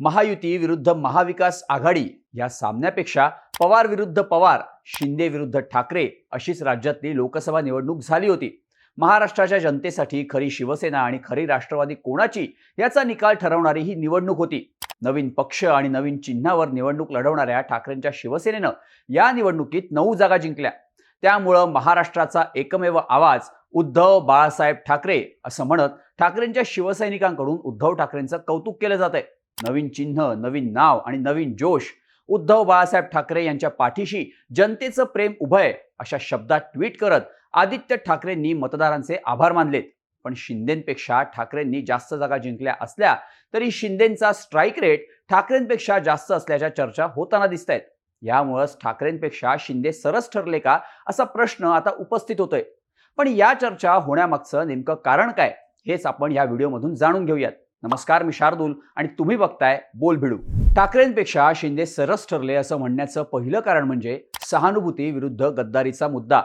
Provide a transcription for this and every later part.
महायुती विरुद्ध महाविकास आघाडी या सामन्यापेक्षा पवार विरुद्ध पवार शिंदे विरुद्ध ठाकरे अशीच राज्यातली लोकसभा निवडणूक झाली होती. महाराष्ट्राच्या जनतेसाठी खरी शिवसेना आणि खरी राष्ट्रवादी कोणाची याचा निकाल ठरवणारी ही निवडणूक होती. नवीन पक्ष आणि नवीन चिन्हावर निवडणूक लढवणाऱ्या ठाकरेंच्या शिवसेनेनं या निवडणुकीत नऊ जागा जिंकल्या. त्यामुळं महाराष्ट्राचा एकमेव आवाज उद्धव बाळासाहेब ठाकरे असं म्हणत ठाकरेंच्या शिवसैनिकांकडून उद्धव ठाकरेंचं कौतुक केलं जात आहे नवीन चिन्ह नवीन नाव आणि नवीन जोश उद्धव बाळासाहेब ठाकरे यांच्या पाठीशी जनतेचं प्रेम उभं आहे अशा शब्दात ट्विट करत आदित्य ठाकरेंनी मतदारांचे आभार मानलेत. पण शिंदेपेक्षा ठाकरेंनी जास्त जागा जिंकल्या असल्या तरी शिंदेचा स्ट्राईक रेट ठाकरेंपेक्षा जास्त असल्याच्या चर्चा होताना दिसत आहेत यामुळंच ठाकरेंपेक्षा शिंदे सरस ठरले का असा प्रश्न आता उपस्थित होतोय. पण या चर्चा होण्यामागचं नेमकं कारण काय हेच आपण या व्हिडिओमधून जाणून घेऊयात. नमस्कार मी शार्दूल आणि तुम्ही बघताय बोल भिडू. ठाकरेंपेक्षा शिंदे सरस ठरले असं म्हणण्याचं पहिलं कारण म्हणजे सहानुभूती विरुद्ध गद्दारीचा मुद्दा.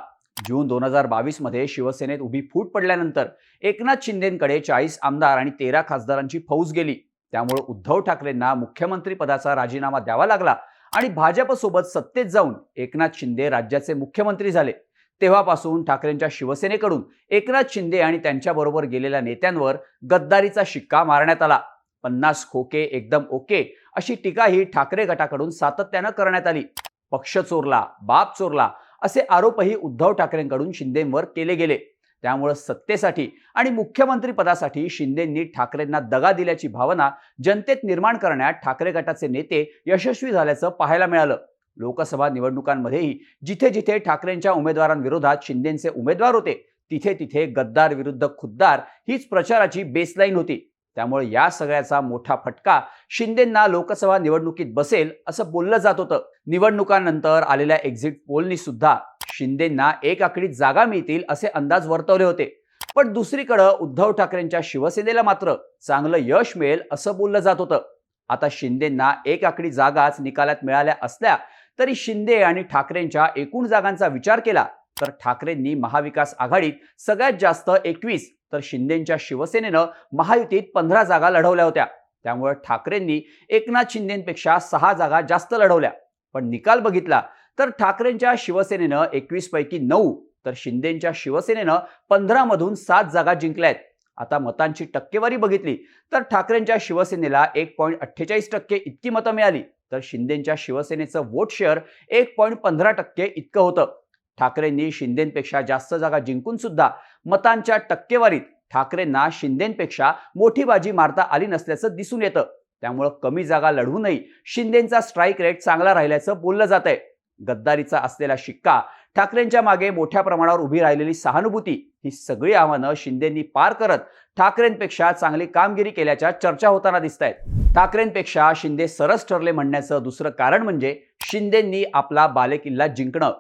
जून दोन हजार बावीसमध्ये शिवसेनेत उभी फूट पडल्यानंतर एकनाथ शिंदेकडे चाळीस आमदार आणि तेरा खासदारांची फौज गेली. त्यामुळे उद्धव ठाकरेंना मुख्यमंत्री पदाचा राजीनामा द्यावा लागला आणि भाजपसोबत सत्तेत जाऊन एकनाथ शिंदे राज्याचे मुख्यमंत्री झाले. तेव्हापासून ठाकरेंच्या शिवसेनेकडून एकनाथ शिंदे आणि त्यांच्याबरोबर गेलेल्या नेत्यांवर गद्दारीचा शिक्का मारण्यात आला. पन्नास खोके एकदम ओके अशी टीका ही ठाकरे गटाकडून सातत्यानं करण्यात आली. पक्ष चोरला बाप चोरला असे आरोपही उद्धव ठाकरेंकडून शिंदेंवर केले गेले. त्यामुळे सत्तेसाठी आणि मुख्यमंत्री पदासाठी शिंदेंनी ठाकरेंना दगा दिल्याची भावना जनतेत निर्माण करण्यात ठाकरे गटाचे नेते यशस्वी झाल्याचं पाहायला मिळालं. लोकसभा निवडणुकांमध्येही जिथे जिथे ठाकरेंच्या उमेदवारांविरोधात शिंदेचे उमेदवार होते तिथे तिथे गद्दार विरुद्ध खुद्दार हीच प्रचाराची बेसलाईन होती. त्यामुळे या सगळ्याचा मोठा फटका शिंदेंना लोकसभा निवडणुकीत बसेल असं बोललं जात होतं. निवडणुकांनंतर आलेल्या एक्झिट पोलनी सुद्धा शिंदेंना एक आकडीत जागा मिळतील असे अंदाज वर्तवले होते. पण दुसरीकडं उद्धव ठाकरेंच्या शिवसेनेला मात्र चांगलं यश मिळेल असं बोललं जात होतं. आता शिंदेंना एक आकडी जागाच निकालात मिळाल्या असल्या तरी शिंदे आणि ठाकरेंच्या एकूण जागांचा विचार केला तर ठाकरेंनी महाविकास आघाडीत सगळ्यात जास्त एकवीस तर शिंदेच्या शिवसेनेनं महायुतीत पंधरा जागा लढवल्या होत्या. त्यामुळे ठाकरेंनी एकनाथ शिंदेपेक्षा सहा जागा जास्त लढवल्या. पण निकाल बघितला तर ठाकरेंच्या शिवसेनेनं एकवीस पैकी नऊ तर शिंदेच्या शिवसेनेनं पंधरा मधून सात जागा जिंकल्या आहेत आता मतांची टक्केवारी बघितली तर ठाकरेंच्या शिवसेनेला एक पॉईंट अठ्ठेचाळीस टक्के इतकी मतं मिळाली. तर शिंदेच्या शिवसेनेचं वोट शेअर एक पॉईंट पंधरा टक्के इतकं होतं. ठाकरेंनी शिंदेपेक्षा जास्त जागा जिंकून सुद्धा मतांच्या टक्केवारीत ठाकरेंना शिंदेपेक्षा मोठी बाजी मारता आली नसल्याचं दिसून येतं. त्यामुळं कमी जागा लढवूनही शिंदेचा स्ट्राईक रेट चांगला राहिल्याचं बोललं जात आहे गद्दारीचा असलेला शिक्का ठाकरेंच्या मागे मोठ्या प्रमाणावर उभी राहिलेली सहानुभूती ही सगळी आव्हानं शिंदेंनी पार करत ठाकरेंपेक्षा चांगली कामगिरी केल्याच्या चर्चा होताना दिसत आहेत ठाकरेंपेक्षा शिंदे सरस ठरले म्हणण्याचं दुसरं कारण म्हणजे शिंदेंनी आपला बालेकिल्ला जिंकणं.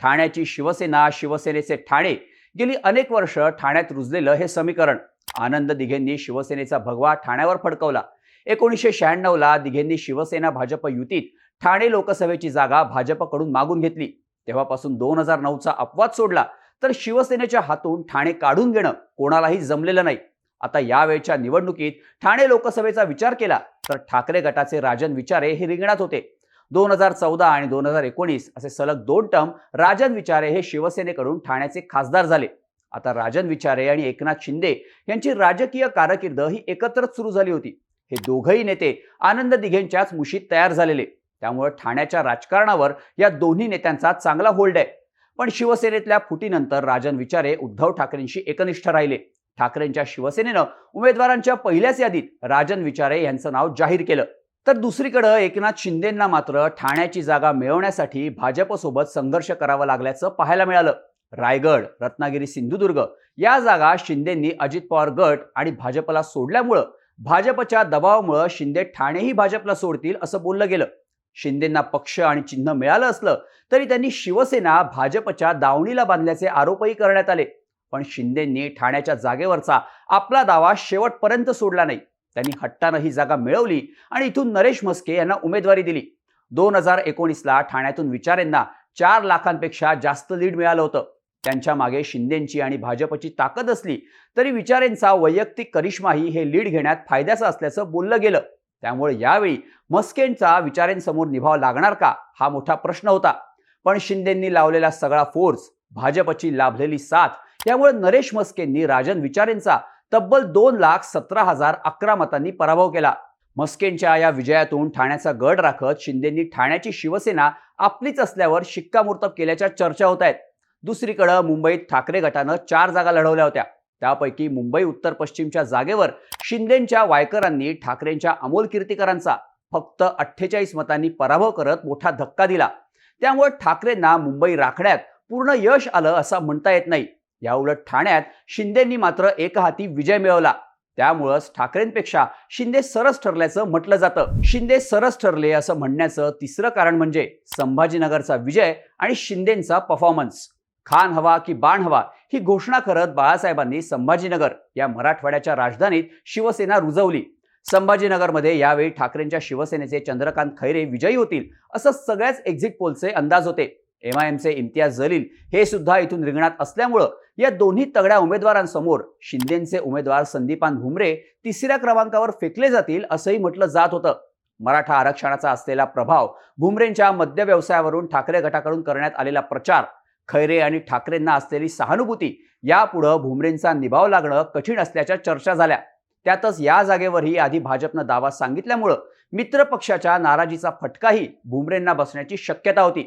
ठाण्याची शिवसेना शिवसेनेचे ठाणे. गेली अनेक वर्ष ठाण्यात रुजलेलं हे समीकरण. आनंद दिघेंनी शिवसेनेचा भगवा ठाण्यावर फडकवला. एकोणीसशे शहाण्णवला दिघेंनी शिवसेना भाजप युतीत ठाणे लोकसभेची जागा भाजपकडून मागून घेतली. तेव्हापासून दोन हजार नऊचा अपवाद सोडला तर शिवसेनेच्या हातून ठाणे काढून घेणं कोणालाही जमलेलं नाही. आता यावेळच्या निवडणुकीत ठाणे लोकसभेचा विचार केला तर ठाकरे गटाचे राजन विचारे हे रिंगणात होते. दोन हजार चौदा आणि दोन हजार एकोणीस असे सलग दोन टर्म राजन विचारे हे शिवसेनेकडून ठाण्याचे खासदार झाले. आता राजन विचारे आणि एकनाथ शिंदे यांची राजकीय कारकीर्द ही एकत्रच सुरू झाली होती. हे दोघही नेते आनंद दिघेंच्याच मुशीत तयार झालेले. त्यामुळे ठाण्याच्या राजकारणावर या दोन्ही नेत्यांचा चांगला होल्ड आहे. पण शिवसेनेतल्या फुटीनंतर राजन विचारे उद्धव ठाकरेंशी एकनिष्ठ राहिले. ठाकरेंच्या शिवसेनेनं उमेदवारांच्या पहिल्याच यादीत राजन विचारे यांचं नाव जाहीर केलं. तर दुसरीकडं एकनाथ शिंदेंना मात्र ठाण्याची जागा मिळवण्यासाठी भाजपसोबत संघर्ष करावा लागल्याचं पाहायला मिळालं. रायगड रत्नागिरी सिंधुदुर्ग या जागा शिंदेंनी अजित पवार गट आणि भाजपला सोडल्यामुळं भाजपच्या दबावामुळं शिंदे ठाणेही भाजपला सोडतील असं बोललं गेलं. शिंदेंना पक्ष आणि चिन्ह मिळालं असलं तरी त्यांनी शिवसेना भाजपच्या दावणीला बांधल्याचे आरोपही करण्यात आले. पण शिंदेंनी ठाण्याच्या जागेवरचा आपला दावा शेवटपर्यंत सोडला नाही. त्यांनी हट्टानं ही जागा मिळवली आणि इथून नरेश म्हस्के यांना उमेदवारी दिली. दोन हजार एकोणीसला ठाण्यातून विचारेंना चार लाखांपेक्षा जास्त लीड मिळालं होतं. त्यांच्या मागे शिंदेची आणि भाजपची ताकद असली तरी विचारेंचा वैयक्तिक करिश्माही हे लीड घेण्यात फायद्याचं असल्याचं बोललं गेलं. त्यामुळे यावेळी मस्केंचा विचारेंसमोर निभाव लागणार का हा मोठा प्रश्न होता. पण शिंदेंनी लावलेला सगळा फोर्स भाजपची लाभलेली साथ यामुळे नरेश मस्केंनी राजन विचारेंचा तब्बल दोन लाख सतरा हजार अकरा मतांनी पराभव केला. मस्केंच्या या विजयातून ठाण्याचा गड राखत शिंदेंनी ठाण्याची शिवसेना आपलीच असल्यावर शिक्कामोर्तब केल्याच्या चर्चा होत आहेत. दुसरीकडं मुंबईत ठाकरे गटानं चार जागा लढवल्या होत्या. त्यापैकी मुंबई उत्तर पश्चिमच्या जागेवर शिंदेंच्या वायकरांनी ठाकरेंच्या अमोल कीर्तीकरांचा फक्त अठ्ठेचाळीस मतांनी पराभव करत मोठा धक्का दिला. त्यामुळे ठाकरेंना मुंबई राखण्यात पूर्ण यश आलं असं म्हणता येत नाही. याउलट ठाण्यात शिंदेंनी मात्र एकहाती विजय मिळवला. त्यामुळंच ठाकरेंपेक्षा शिंदे सरस ठरल्याचं म्हटलं जातं. शिंदे सरस ठरले असं म्हणण्याचं तिसरं कारण म्हणजे संभाजीनगरचा विजय आणि शिंदेंचा परफॉर्मन्स खान हवा की बाण हवा ही घोषणा करत बाळासाहेबांनी संभाजीनगर या मराठवाड्याच्या राजधानीत शिवसेना रुजवली. संभाजीनगरमध्ये यावेळी ठाकरेंच्या शिवसेनेचे चंद्रकांत खैरे विजयी होतील असं सगळ्याच एक्झिट पोलचे अंदाज होते. एम आय एमचे इम्तियाज जलील हे सुद्धा इथून रिंगणात असल्यामुळं या दोन्ही तगड्या उमेदवारांसमोर शिंदेचे उमेदवार संदीपान भुमरे तिसऱ्या क्रमांकावर फेकले जातील असंही म्हटलं जात होतं. मराठा आरक्षणाचा असलेला प्रभाव भुमरेंच्या मद्य व्यवसायावरून ठाकरे गटाकडून करण्यात आलेला प्रचार खैरे आणि ठाकरेंना असलेली सहानुभूती यापुढं भुमरेंचा निभाव लागणं कठीण असल्याच्या चर्चा झाल्या. त्यातच या जागेवरही आधी भाजपनं दावा सांगितल्यामुळं मित्र पक्षाच्या नाराजीचा फटकाही भुमरेंना बसण्याची शक्यता होती.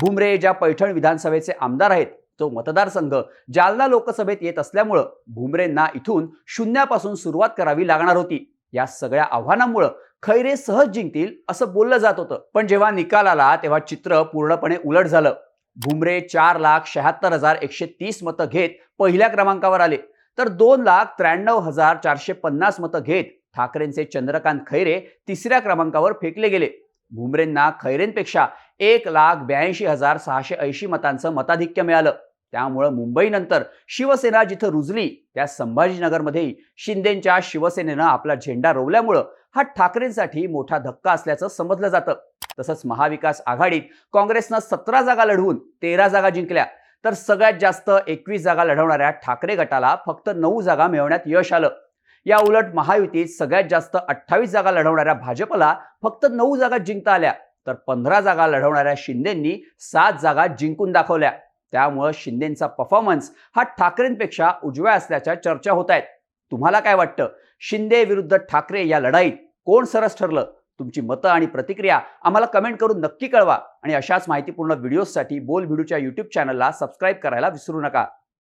भुमरे ज्या पैठण विधानसभेचे आमदार आहेत तो मतदारसंघ जालना लोकसभेत येत असल्यामुळं भुमरेंना इथून शून्यापासून सुरुवात करावी लागणार होती. या सगळ्या आव्हानांमुळं खैरे सहज जिंकतील असं बोललं जात होतं. पण जेव्हा निकाल आला तेव्हा चित्र पूर्णपणे उलट झालं. भुमरे चार लाख शहात्तर हजार एकशे तीस मतं घेत पहिल्या क्रमांकावर आले. तर दोन लाख त्र्याण्णव हजार चारशे पन्नास मतं घेत ठाकरेंचे चंद्रकांत खैरे तिसऱ्या क्रमांकावर फेकले गेले. भुमरेंना खैरेंपेक्षा एक लाख ब्याऐंशी हजार सहाशे ऐंशी मतांचं मताधिक्य मिळालं. त्यामुळं मुंबईनंतर शिवसेना जिथं रुजली त्या संभाजीनगरमध्येही शिंदेच्या शिवसेनेनं आपला झेंडा रोवल्यामुळं हा ठाकरेंसाठी मोठा धक्का असल्याचं समजलं जातं. तसंच महाविकास आघाडीत काँग्रेसनं सतरा जागा लढवून तेरा जागा जिंकल्या. तर सगळ्यात जास्त एकवीस जागा लढवणाऱ्या ठाकरे गटाला फक्त नऊ जागा मिळवण्यात यश आलं. या उलट महायुतीत सगळ्यात जास्त अठ्ठावीस जागा लढवणाऱ्या भाजपला फक्त नऊ जागा जिंकता आल्या. तर पंधरा जागा लढवणाऱ्या शिंदेंनी सात जागा जिंकून दाखवल्या. त्यामुळं शिंदेंचा परफॉर्मन्स हा ठाकरेंपेक्षा उजव्या असल्याच्या चर्चा होत आहेत. तुम्हाला काय वाटतं? शिंदे विरुद्ध ठाकरे या लढाईत कोण सरस ठरलं? तुमची मतं आणि प्रतिक्रिया आम्हाला कमेंट करून नक्की कळवा. आणि अशाच माहितीपूर्ण व्हिडिओजसाठी बोल व्हिडिओच्या यूट्यूब चॅनलला सबस्क्राईब करायला विसरू नका.